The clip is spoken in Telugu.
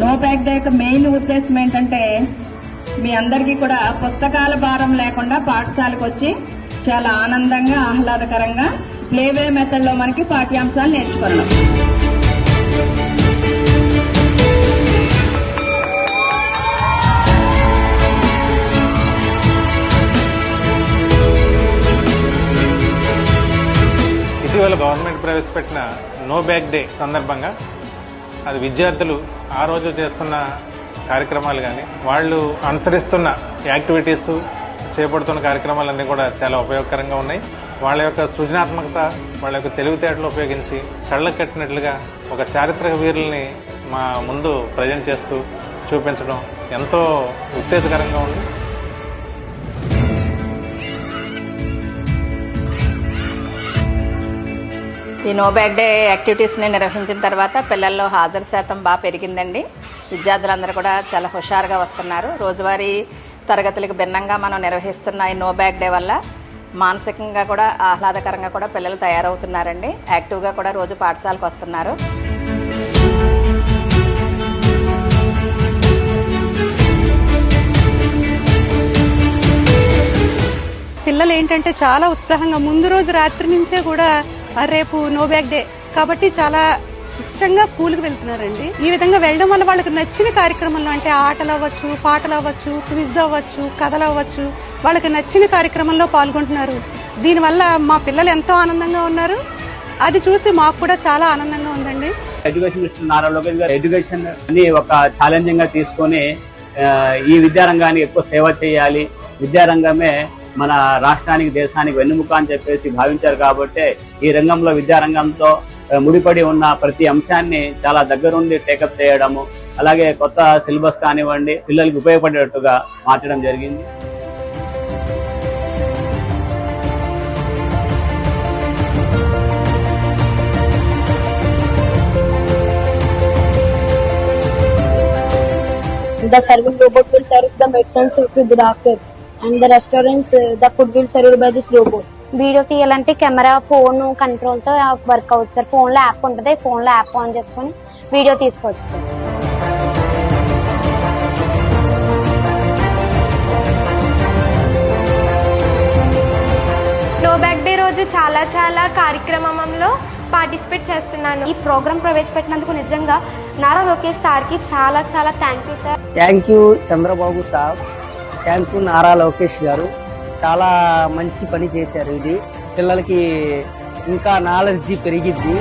నో బ్యాక్ డే యొక్క మెయిన్ ఉద్దేశం ఏంటంటే మీ అందరికీ కూడా పుస్తకాల భారం లేకుండా పాఠశాలకు వచ్చి చాలా ఆనందంగా ఆహ్లాదకరంగా ప్లేవే మెథడ్లో మనకి పాఠ్యాంశాలు నేర్చుకున్నాం గవర్నమెంట్ ప్రవేశపెట్టిన నో బ్యాక్ డే సందర్భంగా అది విద్యార్థులు ఆ రోజు చేస్తున్న కార్యక్రమాలు కానీ వాళ్ళు అనుసరిస్తున్న యాక్టివిటీస్ చేపడుతున్న కార్యక్రమాలన్నీ కూడా చాలా ఉపయోగకరంగా ఉన్నాయి. వాళ్ళ యొక్క సృజనాత్మకత వాళ్ళ యొక్క తెలివితేటలు ఉపయోగించి కళ్ళకు కట్టినట్లుగా ఒక చారిత్రక వీరుల్ని మా ముందు ప్రజెంట్ చేస్తూ చూపించడం ఎంతో ఉత్తేజకరంగా ఉంది. ఈ నో బ్యాగ్ డే యాక్టివిటీస్ని నిర్వహించిన తర్వాత పిల్లల్లో హాజరు శాతం బాగా పెరిగిందండి. విద్యార్థులందరూ కూడా చాలా హుషారుగా వస్తున్నారు. రోజువారీ తరగతులకు భిన్నంగా మనం నిర్వహిస్తున్న ఈ నో బ్యాగ్ డే వల్ల మానసికంగా కూడా ఆహ్లాదకరంగా కూడా పిల్లలు తయారవుతున్నారండి. యాక్టివ్గా కూడా రోజు పాఠశాలకు వస్తున్నారు. పిల్లలు ఏంటంటే చాలా ఉత్సాహంగా ముందు రోజు రాత్రి నుంచే కూడా రేపు నో బ్యాక్ డే కాబట్టి చాలా ఇష్టంగా స్కూల్కి వెళ్తున్నారండి. ఈ విధంగా వెళ్ళడం వల్ల వాళ్ళకి నచ్చిన కార్యక్రమంలో అంటే ఆటలు అవ్వచ్చు పాటలు అవ్వచ్చు క్విజ్ అవ్వచ్చు కథలు అవ్వచ్చు వాళ్ళకి నచ్చిన కార్యక్రమంలో పాల్గొంటున్నారు. దీనివల్ల మా పిల్లలు ఎంతో ఆనందంగా ఉన్నారు. అది చూసి మాకు కూడా చాలా ఆనందంగా ఉందండి. ఎడ్యుకేషన్ మినిస్టర్ నారా లోకేష్ గారు ఎడ్యుకేషన్ని ఒక ఛాలెంజింగ్గా తీసుకొని ఈ విద్యారంగానికి ఎక్కువ సేవ చేయాలి. విద్యారంగమే మన రాష్ట్రానికి దేశానికి వెన్నుముక అని చెప్పేసి భావించారు కాబట్టి ఈ రంగంలో విద్యారంగంతో ముడిపడి ఉన్న ప్రతి అంశాన్ని చాలా దగ్గరుండి టేకప్ చేయడము అలాగే కొత్త సిలబస్ కానివ్వండి పిల్లలకి ఉపయోగపడేటట్టుగా మార్చడం జరిగింది. The serving robot will serve the medicines to the doctor, and the restaurants, uh, the food will served by this robot. Video తీయాలంటే కెమెరా ఫోన్ కంట్రోల్తో వర్క్ అవుతుంది సార్. ఫోన్లో యాప్ ఉంటుంది ఫోన్లో యాప్ ఆన్ చేసుకొని వీడియో తీసుకోవచ్చు సార్. నో బ్యాక్ డే రోజు చాలా చాలా కార్యక్రమంలో పార్టిసిపేట్ చేస్తున్నాను. ఈ ప్రోగ్రామ్ ప్రవేశపెట్టినందుకు నిజంగా నారా లోకేష్ సార్కి చాలా చాలా thank you sir thank you Chandrababu saab. Thank you Nara Lokesh garu. చాలా మంచి పని చేశారు ఇది. పిల్లలకి ఇంకా నాలెడ్జీ పెరిగిద్ది.